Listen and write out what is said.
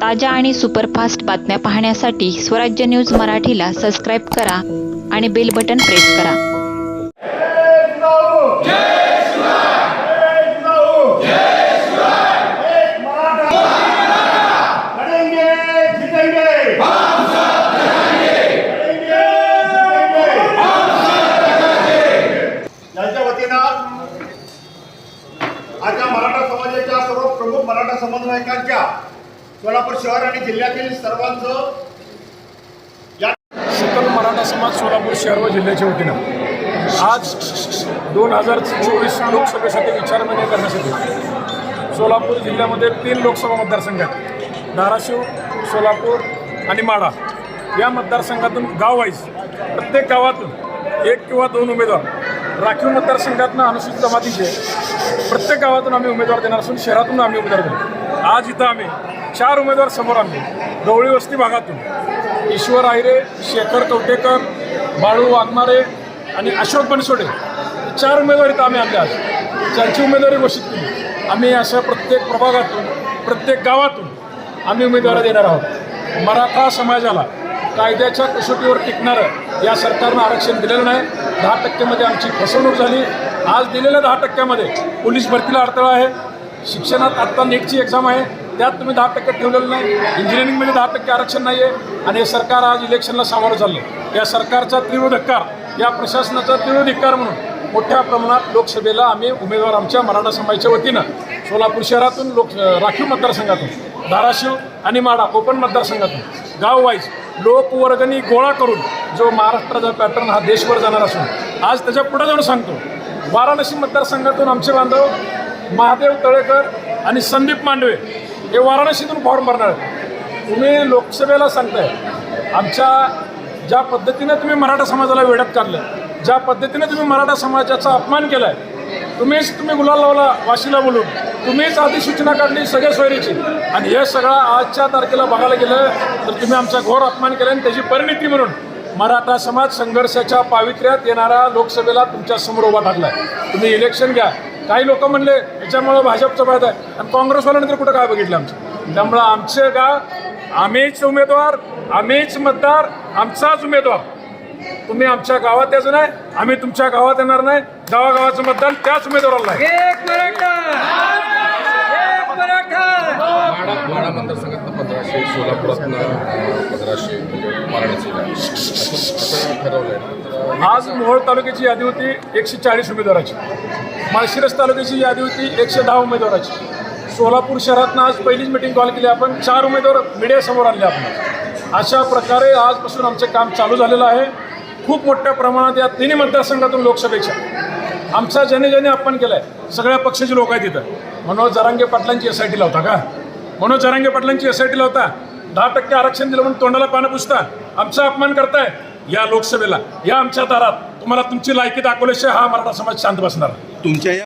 ताज्या आणि सुपरफास्ट बातम्या पाहण्यासाठी स्वराज्य न्यूज मराठीला सबस्क्राईब करा आणि बेल बटन प्रेस करा. लड़ेंगे मराठा समाजाच्या सर्व प्रमुख मराठा समन्वयकांच्या सोलापूर शहर आणि जिल्ह्यातील सर्वांचं या सकल मराठा समाज सोलापूर शहर व जिल्ह्याच्या वतीनं आज दोन हजार चोवीस लोकसभेसाठी विचारविनिमय करण्यासाठी सोलापूर जिल्ह्यामध्ये तीन लोकसभा मतदारसंघ धाराशिव सोलापूर आणि माढा या मतदारसंघातून गाव वाईज प्रत्येक गावातून एक किंवा दोन उमेदवार राखीव मतदारसंघातनं अनुसूचित जमातीचे प्रत्येक गावातून आम्ही उमेदवार देणार असून शहरातून आम्ही उमेदवार देणार. आज इथं आम्ही चार उमेदवार समोर आणले गवळी वस्ती भागातून. ईश्वर आहिरे शेखर कवटेकर बाळू वाघमारे आणि अशोक बनसोडे. चार उमेदवार इथं आम्ही आणले आज ज्यांची उमेदवारी घोषित केली. आम्ही अशा प्रत्येक प्रभागातून प्रत्येक गावातून आम्ही उमेदवारी देणार आहोत. मराठा समाजाला कायद्याच्या कसोटीवर टिकणारं या सरकारनं आरक्षण दिलेलं नाही. दहा टक्क्यामध्ये आमची फसवणूक झाली. आज दिलेल्या दहा टक्क्यामध्ये पोलीस भरतीला अडथळा आहे. शिक्षणात आत्ता नेटची एक्झाम आहे. त्यात तुम्ही दहा टक्के ठेवलेलं नाही. इंजिनिअरिंगमध्ये दहा टक्के आरक्षण नाही आहे आणि हे सरकार आज इलेक्शनला सामोरं चाललं या सरकारचा तीव्र धिक्कार या प्रशासनाचा तीव्र धिक्कार म्हणून मोठ्या प्रमाणात लोकसभेला आम्ही उमेदवार आमच्या मराठा समाजाच्या वतीनं सोलापूर शहरातून लोक राखीव मतदारसंघातून धाराशिव आणि माडा कोकण मतदारसंघातून गाव वाईज लोकवर्गणी गोळा करून जो महाराष्ट्राचा पॅटर्न हा देशभर जाणार असून आज त्याच्या पुढे जाऊन सांगतो वाराणसी मतदारसंघातून आमचे बांधव महादेव तळेकर आणि संदीप मांडवे हे वाराणसीतून फॉर्म भरणार आहेत. तुम्ही लोकसभेला सांगताय आमच्या ज्या पद्धतीनं तुम्ही मराठा समाजाला वेड्यात काढलं ज्या पद्धतीने तुम्ही मराठा समाजाचा अपमान केलाय तुम्हीच तुम्ही गुलाल लावला वाशीला बोलून तुम्हीच आधी सूचना काढली सगळ्या सोयरीची. आणि हे सगळं आजच्या तारखेला बघायला गेलं तर तुम्ही आमचा घोर अपमान केला आणि त्याची परिणिती म्हणून मराठा समाज संघर्षाच्या पावित्र्यात येणाऱ्या लोकसभेला तुमच्यासमोर उभा टाकलाय तुम्ही इलेक्शन घ्या. काही लोक म्हणले याच्यामुळं भाजपचा फायदा आहे. आणि काँग्रेसवाल्यानंतर कुठं काय बघितलं आमचं? त्यामुळं आमचे गाव आम्हीच उमेदवार आम्हीच मतदार आमचाच उमेदवार. तुम्ही आमच्या गावात यायचं नाही आम्ही तुमच्या गावात येणार नाही. गावागावाचं मतदान त्याच उमेदवाराला आहे. एक मराठा! एक मराठा! माडा माडा मतदारसंघातनं पंधराशे सोलापुरातनं पंधराशे म्हणजे वाराणसीला असं असं ठरवलं आहे आज मोहोळ तालुक्याची यादी होती एकशे चाळीस उमेदवाराची. माळशिरस तालुक्याची यादी होती एकशे दहा उमेदवाराची. सोलापूर शहरातनं आज पहिलीच मिटिंग कॉल केली आपण. चार उमेदवार मीडियासमोर आणले आपण. अशा प्रकारे आजपासून आमचं काम चालू झालेलं आहे. खूप मोठ्या प्रमाणात या तिन्ही मतदारसंघातून लोकसभेच्या. आमचा ज्याने ज्याने अपमान केला आहे सगळ्या पक्षाचे लोक आहेत तिथं मनोज जरांगे पाटलांची एस आय टी लावता का? मनोज जरांगे पाटलांची एस आय टी लावता दहा टक्के आरक्षण दिलं म्हणून तोंडाला पानं पुसता. आमचा अपमान करताय या लोकसभेला या आमच्या दारात. तुम्हाला तुमची लायकी दाखवल्याशिवाय हा मराठा समाज शांत बसणार. तुमच्या या